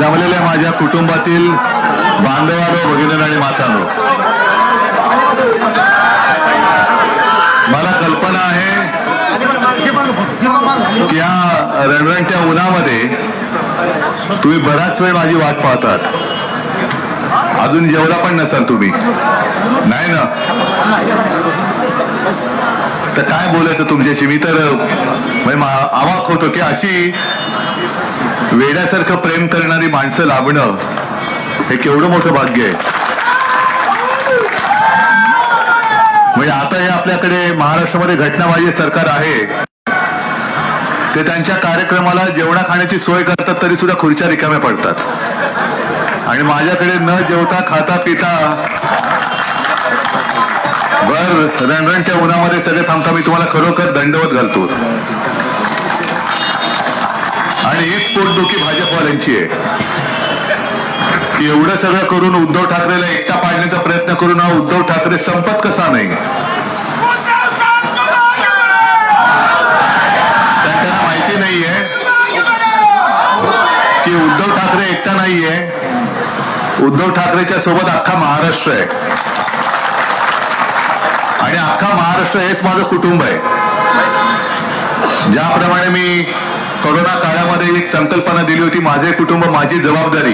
जमलेल्या माझ्या कुटुंबातील बांधवानो भगिनी आणि मातानो. मला कल्पना आहे की या रणरणच्या उन्हामध्ये तुम्ही बराच वेळ माझी वाट पाहतात. अजून जेवला पण नसाल तुम्ही. नाही ना? तर काय बोलायचं तुमच्याशी? मी तर म्हणजे मा- होतो की अशी वेड्यासारखं प्रेम करणारी माणसं लाभणं हे केवढं मोठं भाग्य आहे. म्हणजे आता हे आपल्याकडे महाराष्ट्रामध्ये घटनाबाजी सरकार आहे. ते त्यांच्या कार्यक्रमाला जेवणा खाण्याची सोय करतात तरी सुद्धा खुर्च्या रिकाम्या पडतात. आणि माझ्याकडे न जेवता खाता पिता. बर रणरणच्या उन्हामध्ये सगळे थांबता मी तुम्हाला खरोखर दंडवत घालतो. हीच पोटदुखी भाजपवाल्यांची आहे. एवढं सगळं करून उद्धव ठाकरेला एकटा पाडण्याचा प्रयत्न करून हा उद्धव ठाकरे संपत कसा नाही? त्यांना माहिती नाहीये की उद्धव ठाकरे एकटा नाहीये. उद्धव ठाकरेच्या सोबत अख्खा महाराष्ट्र आहे. आणि अख्खा महाराष्ट्र हेच माझं कुटुंब आहे. ज्याप्रमाणे मी कोरोना काळामध्ये एक संकल्पना दिली होती माझे कुटुंब माझी जबाबदारी.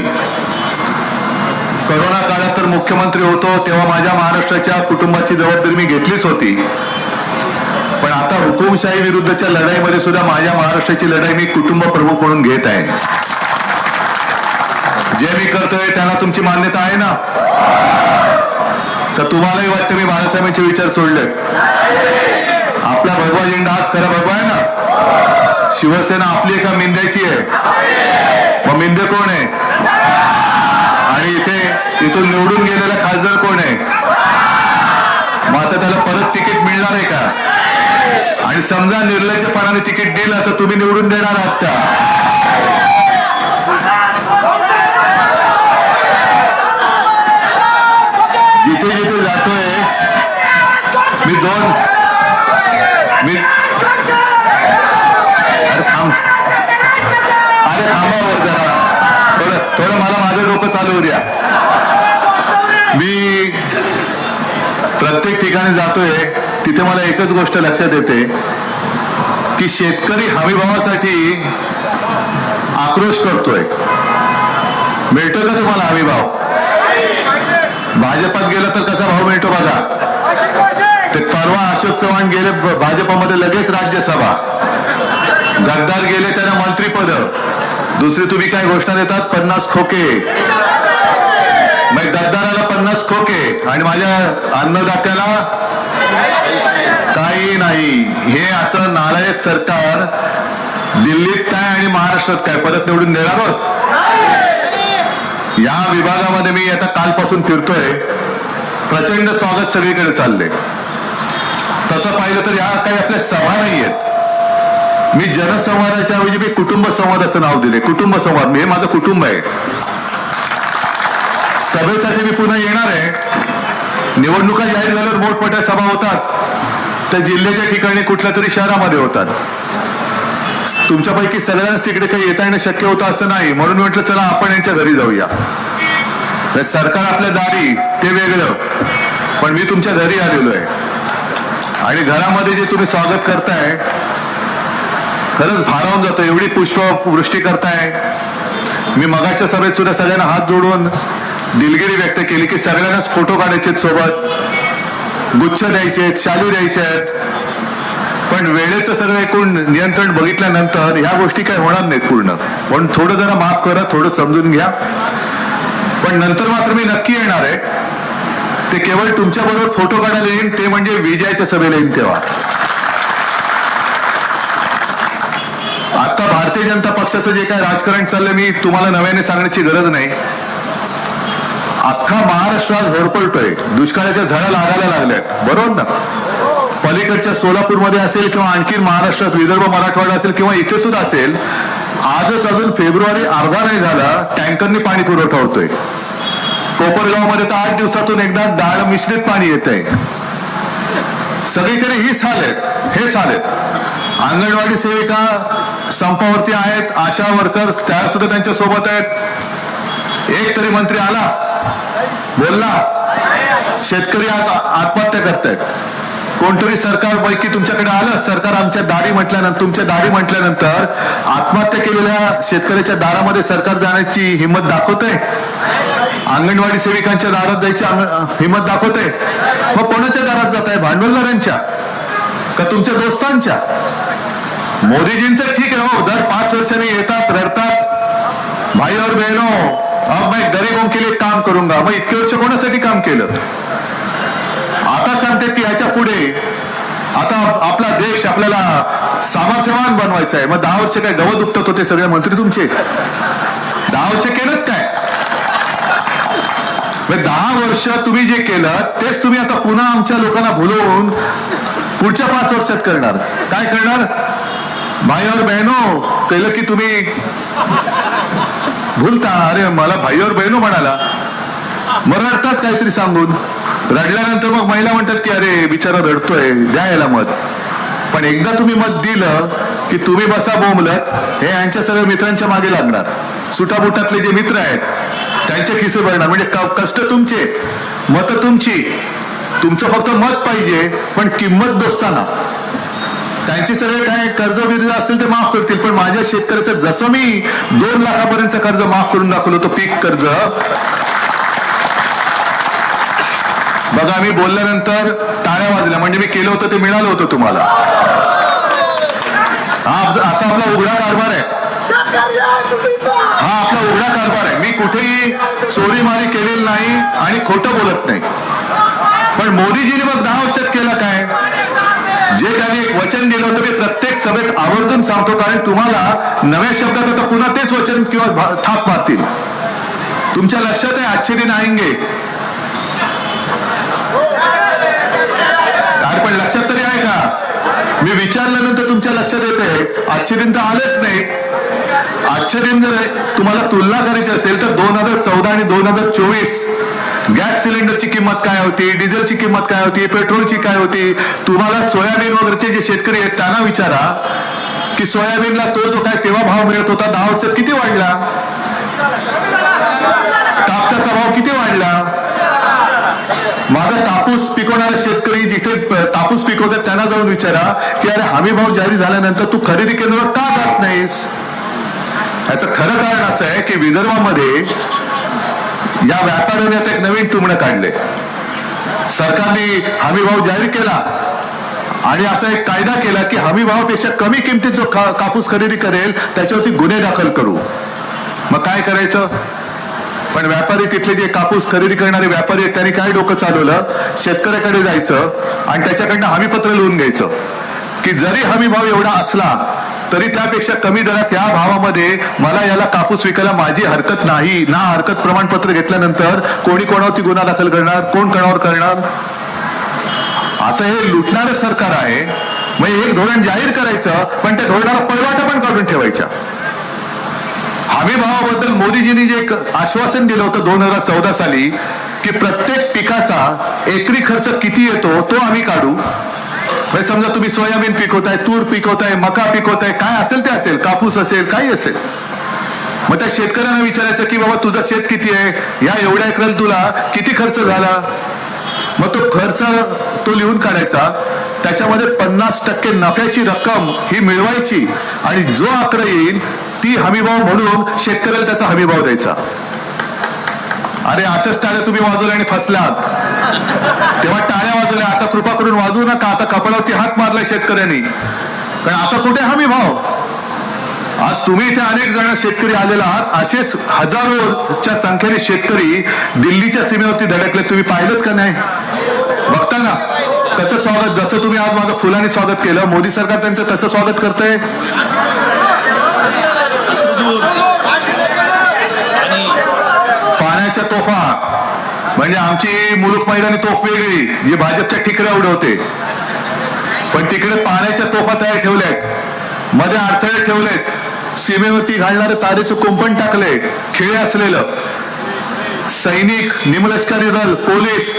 कोरोना काळात तर मुख्यमंत्री होतो तेव्हा माझ्या महाराष्ट्राच्या कुटुंबाची जबाबदारी मी घेतलीच होती. पण आता हुकुमशाही विरुद्धच्या लढाईमध्ये सुद्धा माझ्या महाराष्ट्राची लढाई मी कुटुंब प्रमुख म्हणून घेत आहे. जे मी करतोय त्याला तुमची मान्यता आहे ना? तर तुम्हालाही वाटतं मी बाळासाहेबांचे विचार सोडलेत. आपला भगवा झेंडा आज खरा भगवा आहे ना? शिवसेना आपली एका मिंद्याची आहे. मग मिंदे कोण आहे? आणि इथे इथून निवडून गेलेला खासदार कोण आहे? मग आता त्याला परत तिकीट मिळणार आहे का? आणि समजा निर्लज्जपणाने तिकीट दिलं तर तुम्ही निवडून देणार आहात का? प्रत्येक ठिकाणी जातोय तिथे मला एकच गोष्ट लक्षात येते की शेतकरी हमीभावासाठी आक्रोश करतोय. मिळतो का तुम्हाला हमीभाव? भाजपात गेलं तर कसा भाव मिळतो बघा. ते परवा अशोक चव्हाण गेले ब- भाजपामध्ये लगेच राज्यसभा. गद्दार गेले त्यांना मंत्रीपद. दुसरी तुम्ही काय घोषणा देतात? पन्नास खोके. पन्नास आणि माझ्या अन्नदात्याला काही नाही. हे असं नालायक सरकार दिल्लीत काय आणि महाराष्ट्रात काय? परत निवडून देणार आहोत या विभागामध्ये मी आता कालपासून फिरतोय. प्रचंड स्वागत सगळीकडे चालले तसं पाहिलं तर या काही आपल्या सभा नाही आहेत मी जनसंवादाच्या ऐवजी मी कुटुंब संवादाचं नाव दिले कुटुंब संवाद. हे माझं कुटुंब आहे. सभेसाठी मी पुन्हा येणार आहे. निवडणुका जाहीर झाल्यावर मोठमोठ्या सभा होतात. त्या जिल्ह्याच्या ठिकाणी कुठल्या तरी शहरामध्ये होतात. तुमच्यापैकी सगळ्यांनाच तिकडे काही येता येणं शक्य होतं असं नाही. म्हणून म्हटलं चला आपण यांच्या घरी जाऊया. सरकार आपल्या दारी ते वेगळं. पण मी तुमच्या घरी आलेलो आहे. आणि घरामध्ये जे तुम्ही स्वागत करताय खरंच भारावून जातो एवढी पुष्पवृष्टी करताय. मी मगाच्या सभेत सुद्धा सगळ्यांना हात जोडून दिलगिरी व्यक्त केली की सगळ्यांनाच फोटो काढायचे सोबत गुच्छ द्यायचे आहेत शालू द्यायचे आहेत पण वेळेचं सगळं एकूण नियंत्रण बघितल्यानंतर ह्या गोष्टी काही होणार नाहीत पूर्ण. पण थोडं जरा माफ करा थोडं समजून घ्या. पण नंतर मात्र मी नक्की येणार आहे. ते केवळ तुमच्या बरोबर फोटो काढायला येईन ते म्हणजे विजयाच्या सभेला येईन तेव्हा. आता भारतीय जनता पक्षाचं जे काय राजकारण चाललंय मी तुम्हाला नव्याने सांगण्याची गरज नाही. अख्खा महाराष्ट्र आज होरपळतोय. दुष्काळाच्या झळा लागायला लागल्यात. बरोबर ना? पलीकडच्या सोलापूरमध्ये असेल किंवा आणखी महाराष्ट्रात विदर्भ मराठवाडा असेल किंवा इथे सुद्धा असेल आजच अजून फेब्रुवारी अर्धा नाही झाला टँकरनी पाणी पुरवठा होतोय. कोपरगावमध्ये तर आठ दिवसातून एकदा डाळ मिश्रित पाणी येत आहे सगळीकडे हीच हाल आहेत. हेच हाल आहेत. अंगणवाडी सेविका संपावरती आहेत. आशा वर्कर्स त्या सुद्धा त्यांच्यासोबत आहेत. एक तरी मंत्री आला. बोलला शेतकरी आज आत्महत्या करतायत. कोणतरी सरकारपैकी तुमच्याकडे आलं सरकार आमच्या दाढी म्हटल्यानंतर तुमच्या दाढी म्हटल्यानंतर आत्महत्या केलेल्या शेतकऱ्याच्या दारामध्ये सरकार जाण्याची हिंमत दाखवतंय? अंगणवाडी सेविकांच्या दारात जायची हिंमत दाखवते मग कोणाच्या दारात जात आहे भांडवलदारांच्या? का तुमच्या दोस्तांच्या? मोदीजींचं ठीक आहे हो. दर पाच वर्षांनी येतात रडतात. भाई और बहनो अब मैं गरीबों के लिए काम करूंगा मग इतके वर्ष कोणासाठी काम केलं? आता सांगते की ह्याच्या पुढे आता आपला देश आपल्याला सामर्थ्यवान बनवायचा आहे. मग दहा वर्ष काय गवत उपटत होते सगळे मंत्री तुमचे? दहा वर्ष केलं काय? मग दहा वर्ष तुम्ही जे केलं तेच तुम्ही आता पुन्हा आमच्या लोकांना भुलवून पुढच्या पाच वर्षात करणार. काय करणार? भाई और बहनो केलं की तुम्ही भूलता अरे मला भाईवर बहिणू म्हणाला. मग रडतात काहीतरी सांगून रडल्यानंतर मग महिला म्हणतात की अरे बिचारा रडतोय द्या याला मत. पण एकदा तुम्ही मत दिलं की तुम्ही बसा बोंबलत हे यांच्या सगळ्या मित्रांच्या मागे लागणार. सुटाबुटातले जे मित्र आहेत त्यांचे खिसे भरणार म्हणजे क- कष्ट तुमचे मत तुमची. तुमचं फक्त मत पाहिजे पण किंमत दोस्ताना. त्यांची सगळे काय कर्ज बिर्ज असतील ते माफ करतील पण माझ्या शेतकऱ्याचं जसं मी दोन लाखापर्यंत कर्ज माफ करून दाखवलं होतं पीक कर्ज. बघा मी बोलल्यानंतर टाळ्या वाजल्या म्हणजे मी केलं होतं ते मिळालं होतं तुम्हाला. हा असा आपला उघडा कारभार आहे. हा आपला उघडा कारभार आहे. मी कुठेही चोरीमारी केलेली नाही आणि खोटं बोलत नाही. पण मोदीजीने मग दहा वर्षात केलं काय? जे त्यांनी एक वचन दिलं होतं मी प्रत्येक सभेत आवर्जून सांगतो कारण तुम्हाला नव्या शब्दात आता पुन्हा तेच वचन किंवा थाप मारतील. तुमच्या लक्षात आहे आजचे दिन आएंगे? अरे पण लक्षात तरी आहे का? मी विचारल्यानंतर तुमच्या लक्षात येते आजचे दिन तर आलेच नाही आजचे दिन जर तुम्हाला तुलना करायची असेल तर दोन हजार चौदा आणि दोन हजार चोवीस गॅस सिलेंडरची किंमत काय होती? डिझेलची किंमत काय होती? पेट्रोलची काय होती? तुम्हाला सोयाबीन वगैरेचे जे शेतकरी आहेत त्यांना विचारा की सोयाबीनला तो जो काय तेव्हा भाव मिळत होता दहा वर्षात किती वाढला? कापसाचा भाव किती वाढला? माझा कापूस पिकवणारा शेतकरी जिथे प- कापूस पिकवतात त्यांना जाऊन विचारा की अरे हमी भाव जारी झाल्यानंतर तू खरेदी केंद्रावर का जात नाहीस? याचं खरं कारण असं आहे की विदर्भामध्ये या व्यापाऱ्याने आता एक नवीन टुमणं काढले. सरकारने हमी भाव जाहीर केला आणि असा एक कायदा केला की हमी भावापेक्षा कमी किमतीत जो का- कापूस खरेदी करेल त्याच्यावरती गुन्हे दाखल करू. मग काय करायचं? पण व्यापारी तिथले जे कापूस खरेदी करणारे व्यापारी आहेत त्यांनी काय डोकं चालवलं? शेतकऱ्याकडे जायचं आणि त्याच्याकडनं हमीपत्र लिहून घ्यायचं. की जरी हमी भाव एवढा असला तरी त्यापेक्षा कमी दरात या भावामध्ये मला याला कापूस विकायला माझी हरकत नाही. ना हरकत प्रमाणपत्र घेतल्यानंतर कोणी कोणावरती गुन्हा दाखल करणार कोण कोणावर करणार? असं हे लुटणारं सरकार आहे. म्हणजे एक धोरण जाहीर करायचं पण त्या धोरणाला पळवाटा पण काढून ठेवायच्या. हमी भावाबद्दल मोदीजींनी जे एक आश्वासन दिलं होतं दोन हजार चौदा साली की प्रत्येक पिकाचा एकरी खर्च किती येतो तो आम्ही काढू. म्हणजे समजा तुम्ही सोयाबीन पिकवताय तूर पिकवताय मका पिकवताय काय असेल ते असेल कापूस असेल काही असेल. मग त्या शेतकऱ्यांना विचारायचं की बाबा तुझं शेत किती आहे? या एवढ्या एकराला तुला किती खर्च झाला? मग तो खर्च तो लिहून काढायचा. त्याच्यामध्ये पन्नास टक्के नफ्याची रक्कम ही मिळवायची आणि जो आकडा येईल ती हमीभाव म्हणून शेतकऱ्याला त्याचा हमीभाव द्यायचा. अरे अशाच टाळ्या तुम्ही वाजवल्या आणि फसलात. तेव्हा टाळ्या वाजवल्या. आता कृपा करून वाजवू नका. आता कपाळावरती हात मारलाय शेतकऱ्यांनी. कारण आता कुठे हमी भाव? आज तुम्ही इथे अनेक जण शेतकरी आलेला आहात. असेच हजारोच्या संख्येने शेतकरी दिल्लीच्या सीमेवरती धडकले. तुम्ही पाहिलं का नाही? बघता ना. कसं स्वागत जसं तुम्ही आज माझं फुलाने स्वागत केलं मोदी सरकार त्यांचं कसं स्वागत करतंय पाण्याच्या तोफा. म्हणजे आमची मुलुख मैदानी तोफ वेगळी. जी भाजपच्या ठिकऱ्या उडवते. पण तिकडे पाण्याच्या तोफा तयार ठेवल्यात. मध्ये अडथळे ठेवलेत. सीमेवरती घालणारे तारेचं कुंपण टाकले खेळे असलेलं. सैनिक निमलष्करी दल पोलीस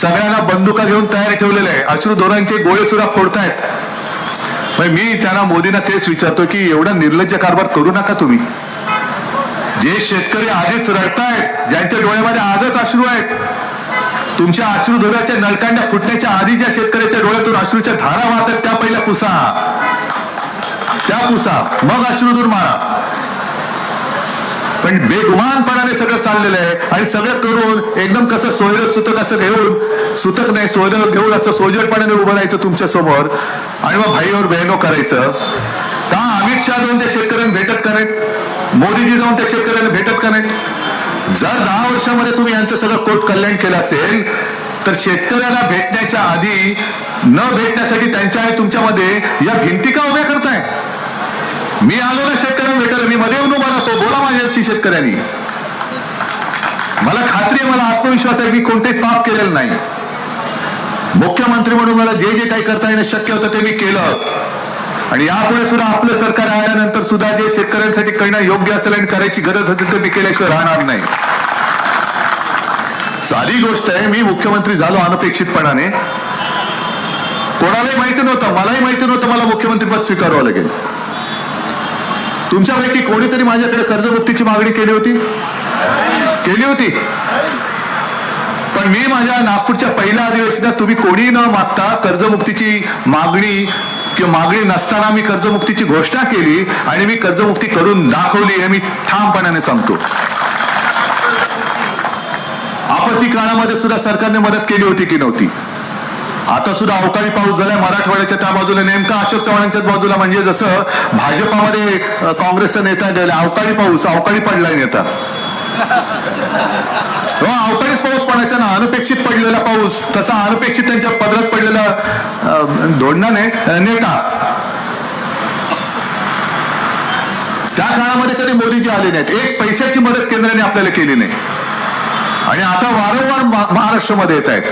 सगळ्यांना बंदुका घेऊन तयार ठेवलेले आहे. अश्रू धोरांचे गोळे सुद्धा फोडतायत. मी त्यांना मोदींना तेच विचारतो की एवढा निर्लज्ज कारभार करू नका तुम्ही. जे शेतकरी आधीच रडतायत ज्यांच्या डोळ्यामध्ये आजच अश्रू आहेत तुमच्या अश्रू धुराच्या नळकांड्या फुटण्याच्या आधी ज्या शेतकऱ्याच्या डोळ्यातून अश्रूच्या धारा वाहतात त्या पहिल्या पुसा. त्या पुसा. मग अश्रूधूर मारा. पण बेगुमानपणाने सगळं चाललेलं आहे आणि सगळं करून एकदम कसं सोयरं सुतक असं घेऊन सुतक नाही सोयरं घेऊन असं सोजळपणाने उभं राहायचं तुमच्यासमोर. आणि मग भाईवर बहिणो करायचं. अमित शहा जाऊन त्या शेतकऱ्यांना भेटत का नाहीत? मोदीजी जाऊन त्या शेतकऱ्यांना भेटत का नाहीत? जर दहा वर्षामध्ये तुम्ही यांचं सगळं कोट कल्याण केलं असेल तर शेतकऱ्याला भेटण्याच्या आधी न भेटण्यासाठी त्यांच्या आणि तुमच्यामध्ये या भिंती का उभ्या करताय? मी आलो ना शेतकऱ्यांना भेटायला मी मध्ये येऊन उभा राहतो. बोला माझ्याशी शेतकऱ्यांनी. मला खात्री आहे मला आत्मविश्वास आहे मी कोणतेही पाप केलेलं नाही. मुख्यमंत्री म्हणून मला जे जे काही करता येणं शक्य होतं ते मी केलं. आणि यापुढे सुद्धा आपलं सरकार आल्यानंतर सुद्धा जे शेतकऱ्यांसाठी करणं योग्य असेल आणि करायची गरज असेल तर मी केल्याशिवाय राहणार नाही. साधी गोष्ट आहे मी मुख्यमंत्री झालो अनपेक्षितपणाने. कोणालाही माहिती नव्हतं मलाही माहिती नव्हतं मला मुख्यमंत्री पद स्वीकारावं लागेल. तुमच्यापैकी कोणीतरी माझ्याकडे कर्जमुक्तीची मागणी केली होती? केली होती. पण मी माझ्या नागपूरच्या पहिल्या अधिवेशनात तुम्ही कोणी न मागता कर्जमुक्तीची मागणी किंवा मागणी नसताना मी कर्जमुक्तीची घोषणा केली आणि मी कर्जमुक्ती करून दाखवली हे मी ठामपणाने सांगतो. आपत्ती काळामध्ये सुद्धा सरकारने मदत केली होती की नव्हती? आता सुद्धा अवकाळी पाऊस झालाय मराठवाड्याच्या त्या बाजूला नेमका अशोक चव्हाणांच्याच बाजूला म्हणजे जसं भाजपामध्ये काँग्रेसचा नेता गेला अवकाळी पाऊस अवकाळी पडलाय नेता. अवकाळीच पाऊस पडायचा ना अनपेक्षित पडलेला पाऊस. तसा अनपेक्षित त्यांच्या पदरात पडलेला अं, नाही नेता. त्या काळामध्ये कधी मोदीजी आले नाहीत. एक पैशाची मदत केंद्राने आपल्याला केली नाही. आणि आता वारंवार महाराष्ट्रामध्ये येत आहेत.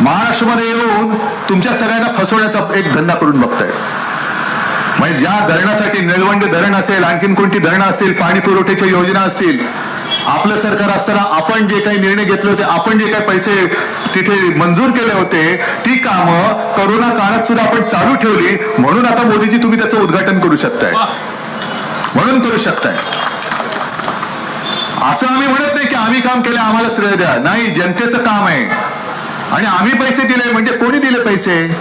महाराष्ट्रामध्ये येऊन तुमच्या सगळ्यांना फसवण्याचा एक धंदा करून बघताय. म्हणजे ज्या धरणासाठी निळवंडे धरण असेल आणखीन कोणती धरणं असतील पाणी पुरवठ्याच्या योजना असतील आपलं सरकार असताना आपण जे काही निर्णय घेतले होते आपण जे काही पैसे तिथे मंजूर केले होते ती कामं करोना काळात सुद्धा आपण चालू ठेवली म्हणून आता मोदीजी तुम्ही त्याचं उद्घाटन करू शकताय. म्हणून करू शकताय. असं आम्ही म्हणत नाही की आम्ही काम केलं आम्हाला श्रेय द्या. नाही जनतेचं काम आहे. आणि आम्ही पैसे दिले म्हणजे कोणी दिले पैसे?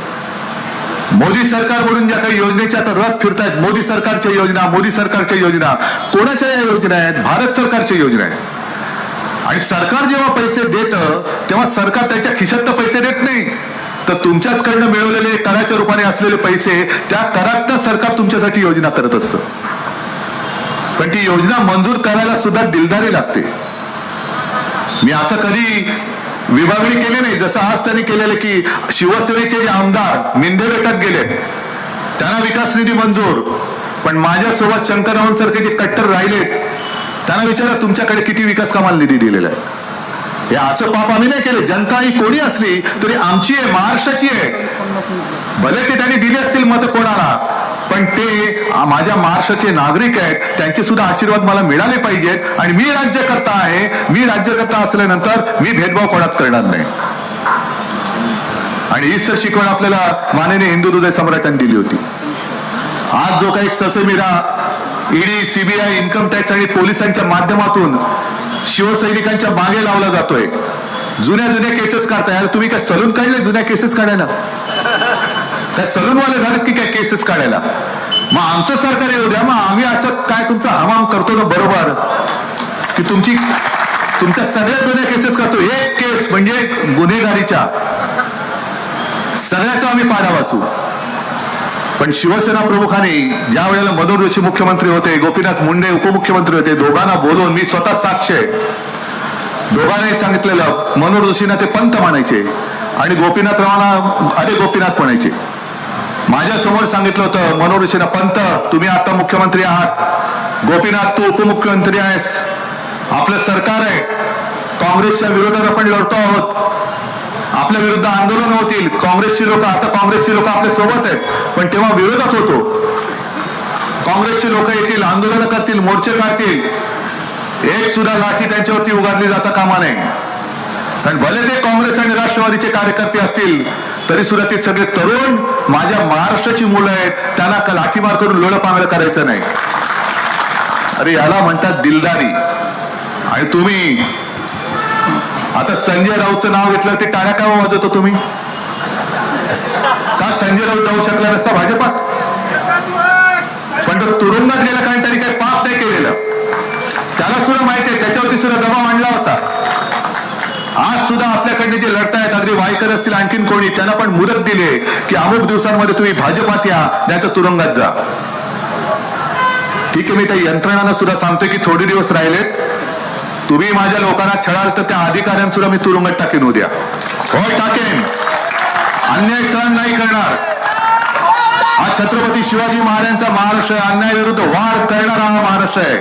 मोदी सरकार म्हणून ज्या काही योजनेच्या आता रथ फिरतायत मोदी सरकारच्या योजना मोदी सरकारच्या योजना कोणाच्या या योजना आहेत? भारत सरकारच्या योजना आहेत. आणि सरकार जेव्हा पैसे देतं तेव्हा सरकार त्याच्या खिशात पैसे देत नाही. तर तुमच्याचकडनं मिळवलेले कराच्या रूपाने असलेले पैसे त्या करातनं सरकार तुमच्यासाठी योजना करत असतं. पण ती योजना मंजूर करायला सुद्धा दिलदारी लागते. मी असं कधी विभागणी केली नाही. जसं आज त्यांनी केलेलं की शिवसेनेचे जे आमदार मिंदे बेटात गेले त्यांना विकास निधी मंजूर. पण माझ्यासोबत शंकररावण सारखे जे कट्टर राहिलेत त्यांना विचारा तुमच्याकडे किती विकास कामाला निधी दिलेला आहे. हे असं पाप आम्ही नाही केले. जनता ही कोणी असली तरी आमची आहे महाराष्ट्राची आहे. भले ते त्यांनी दिली असतील मत कोणाला. पण ते माझ्या महाराष्ट्राचे नागरिक आहेत त्यांचे सुद्धा आशीर्वाद मला मिळाले पाहिजेत आणि मी राज्यकर्ता आहे. मी राज्यकर्ता असल्यानंतर मी भेदभाव कोणात करणार नाही. आणि हीच तर शिकवण आपल्याला माननीय हिंदू हृदय सम्राटांनी दिली होती. आज जो काही ससेमिरा ईडी सीबीआय इन्कम टॅक्स आणि पोलिसांच्या माध्यमातून शिवसैनिकांच्या मागे लावला जातोय. जुन्या जुन्या केसेस काढताय. तुम्ही काय सलून काढले जुन्या केसेस काढायला? त्या सलूनवाले झालेत की काय केसेस काढायला? मग आमचं सरकार येऊ द्या. मग आम्ही असं काय तुमचा हमाम करतो ना बरोबर? की तुमची तुमच्या सगळ्या जुन्या केसेस करतो. एक केस म्हणजे गुन्हेगारीच्या. सगळ्याचा आम्ही पाडा वाचू. पण शिवसेना प्रमुखाने ज्या वेळेला मनोहर जोशी मुख्यमंत्री होते गोपीनाथ मुंडे उपमुख्यमंत्री होते दोघांना बोलवून मी स्वतः साक्ष आहे. दोघांनाही सांगितलेलं मनोहर जोशींना ते पंत म्हणायचे आणि गोपीनाथ रावांना अरे गोपीनाथ म्हणायचे. माझ्यासमोर सांगितलं होतं मनोहर जोशींना पंत तुम्ही आता मुख्यमंत्री आहात. गोपीनाथ तू उपमुख्यमंत्री आहेस. आपलं सरकार आहे. काँग्रेसच्या विरोधात आपण लढतो आहोत. आपल्या विरुद्ध आंदोलन होतील. काँग्रेसची लोक आता काँग्रेसची लोक आपल्यासोबत आहेत. पण तेव्हा विरोधात होतो. काँग्रेसची लोक येतील आंदोलन करतील मोर्चे काढतील. एक सुद्धा लाठी त्यांच्यावरती उगारली जाता कामा नये. कारण भले ते काँग्रेस आणि राष्ट्रवादीचे कार्यकर्ते असतील तरी सुद्धा ते सगळे तरुण माझ्या महाराष्ट्राची मुलं आहेत. त्यांना लाठीमार करून लोळं पांगलं करायचं नाही. अरे याला म्हणतात दिलदारी. आणि तुम्ही आता संजय राऊतचं नाव घेतलं ते टाळ्या का वाजवतो तुम्ही? का संजय राऊत जाऊ शकला नसता भाजपात? पण तो तुरुंगात गेला कारण त्यांनी काही पाप नाही केलेलं. त्याला सुद्धा माहिती आहे त्याच्यावरती सुद्धा दबाव आणला होता. आज सुद्धा आपल्याकडनं जे लढतायत अगदी वायकर असतील आणखीन कोणी त्यांना पण मुदत दिली की अमुक दिवसांमध्ये तुम्ही भाजपात या नाही तर तुरुंगात जा. ठीक आहे मी त्या यंत्रणांना सुद्धा सांगतोय की थोडे दिवस राहिलेत. तुम्ही माझ्या लोकांना छळाल तर त्या अधिकाऱ्यांना सुद्धा मी तुरुंगात टाकेन उद्या. होय टाकेन. अन्याय सहन नाही करणार. हा छत्रपती शिवाजी महाराजांचा महाराष्ट्र आहे. अन्याय विरुद्ध वार करणारा हा महाराष्ट्र आहे.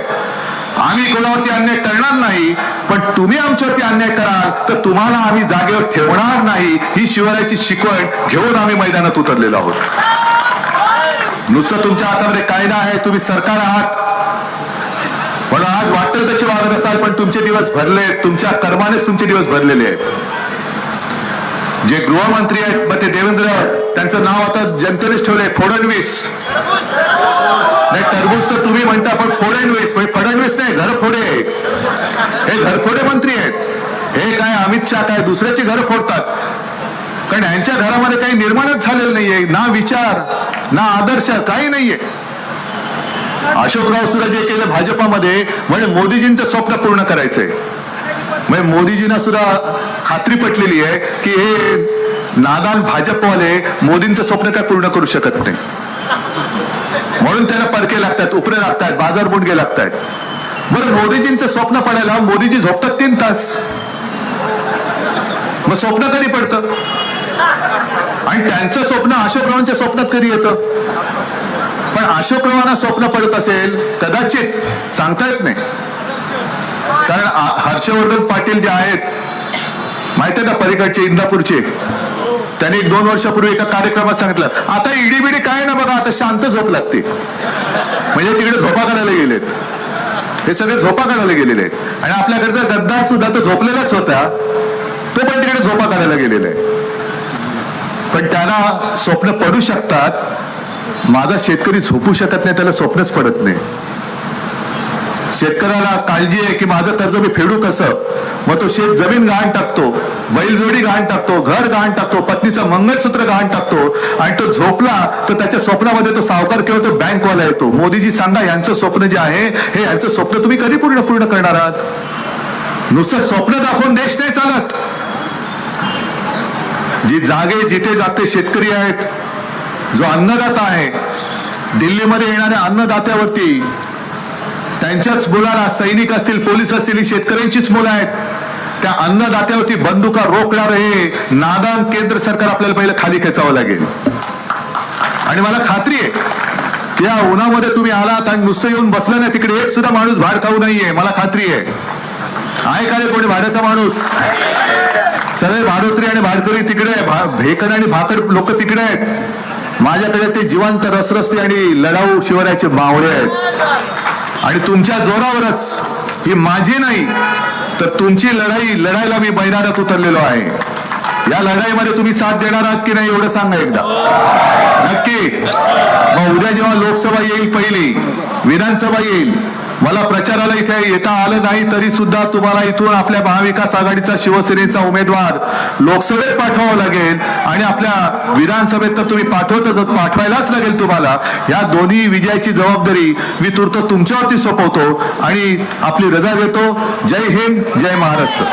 आम्ही कोणावरती अन्याय करणार नाही पण तुम्ही आमच्यावरती अन्याय कराल तर तुम्हाला आम्ही जागेवर ठेवणार नाही. ही शिवरायाची शिकवण घेऊन आम्ही मैदानात उतरलेलो आहोत. नुसतं तुमच्या हातामध्ये कायदा आहे तुम्ही सरकार आहात. म्हणून आज वाटेल तसे वागत असाल पण तुमचे दिवस भरले तुमच्या कर्मानेच तुमचे दिवस भरलेले आहेत. जे गृहमंत्री आहेत मग ते देवेंद्र त्यांचं नाव आता जनतेनेच ठेवलंय फडणवीस. नाही टरबूज तर तुम्ही म्हणता पण फडणवीस म्हणजे फडणवीस नाही घरफोडे हे घरफोडे मंत्री आहेत हे काय काय दुसऱ्याची घर फोडतात. कारण यांच्या घरामध्ये काही निर्माणच झालेलं नाहीये. ना विचार ना आदर्श काही नाहीये. अशोकराव सुद्धा जे केलं भाजपामध्ये म्हणजे मोदीजींचं स्वप्न पूर्ण करायचंय. म्हणजे मोदीजींना सुद्धा खात्री पटलेली आहे की हे नादान भाजपवाले मोदींचं स्वप्न काय पूर्ण करू शकत नाही. म्हणून त्यांना परके लागतात उपरे लागतात बाजार बुंडगे लागतात. बरं मोदीजींचं स्वप्न पडायला मोदीजी झोपतात तीन तास. मग स्वप्न कधी पडतं? आणि त्यांचं स्वप्न अशोकरावांच्या स्वप्नात कधी येतं? पण अशोकरावांना स्वप्न पडत असेल कदाचित सांगता येत नाही. कारण हर्षवर्धन पाटील जे आहेत माहीत आहे ना पलीकडचे इंदापूरचे? त्यांनी एक दोन वर्षापूर्वी एका कार्यक्रमात सांगितलं आता इडी बिडी काय ना बघा आता शांत झोप लागते. म्हणजे तिकडे झोपा काढायला गेलेत. हे सगळे झोपा काढायला गेलेले आहेत. आणि आपल्याकडचा गद्दार सुद्धा तर झोपलेलाच होता. तो पण तिकडे झोपा काढायला गेलेलं आहे. पण त्यांना स्वप्न पडू शकतात. माझा शेतकरी झोपू शकत नाही त्याला स्वप्नच पडत नाही. शेतकऱ्याला काळजी आहे की माझं कर्ज मी फेडू कसं? मग तो शेत जमीन गहाण टाकतो बैलजोडी गहाण टाकतो घर गहाण टाकतो पत्नीचं मंगळसूत्र गहाण टाकतो आणि तो झोपला तर त्याच्या स्वप्नामध्ये तो सावकार किंवा तो बँकवाला येतो. मोदीजी सांगा यांचं स्वप्न जे आहे हे यांचं स्वप्न तुम्ही कधी पूर्ण पूर्ण करणार आहात? नुसतं स्वप्न दाखवून देश नाही चालत. जी जागे जिथे जाते शेतकरी आहेत जो अन्नदाता आहे दिल्लीमध्ये येणाऱ्या अन्नदात्यावरती त्यांच्याच मुलाला सैनिक असतील पोलीस असतील ही शेतकऱ्यांचीच मुलं आहेत. त्या अन्नदात्यावरती बंदुका रोखणार हे नादान केंद्र सरकार आपल्याला पहिलं खाली खेचावं लागेल. आणि मला खात्री आहे या उन्हामध्ये तुम्ही आलात आणि नुसतं येऊन बसलं नाही तिकडे एक सुद्धा माणूस भाड खाऊ नाहीये मला खात्री आहे. आहे का रे कोणी भाड्याचा माणूस? सगळे भाडोत्री आणि भाडकरी तिकडे आहे. भा- आणि भाकर लोक तिकडे आहेत. माझ्याकडे ते जिवंत रसरस्ते आणि लढाऊ शिवरायाचे मावळे आहेत. आणि तुमच्या जोरावरच ही माझी नाही तर तुमची लढाई लढायला मी मैदानात उतरलेलो आहे. या लढाईमध्ये तुम्ही साथ देणार आहात की नाही एवढं सांगा एकदा. नक्की. मग उद्या जेव्हा लोकसभा येईल पहिली विधानसभा येईल मला प्रचाराला इथे येता आलं नाही तरी सुद्धा तुम्हाला इथून आपल्या महाविकास आघाडीचा शिवसेनेचा उमेदवार लोकसभेत पाठवावा लागेल आणि आपल्या विधानसभेत तर तुम्ही पाठवतच पाठवायलाच लागेल तुम्हाला या दोन्ही विजयाची जबाबदारी मी तूर्त तुमच्यावरती सोपवतो आणि आपली रजा देतो. जय हिंद जय महाराष्ट्र.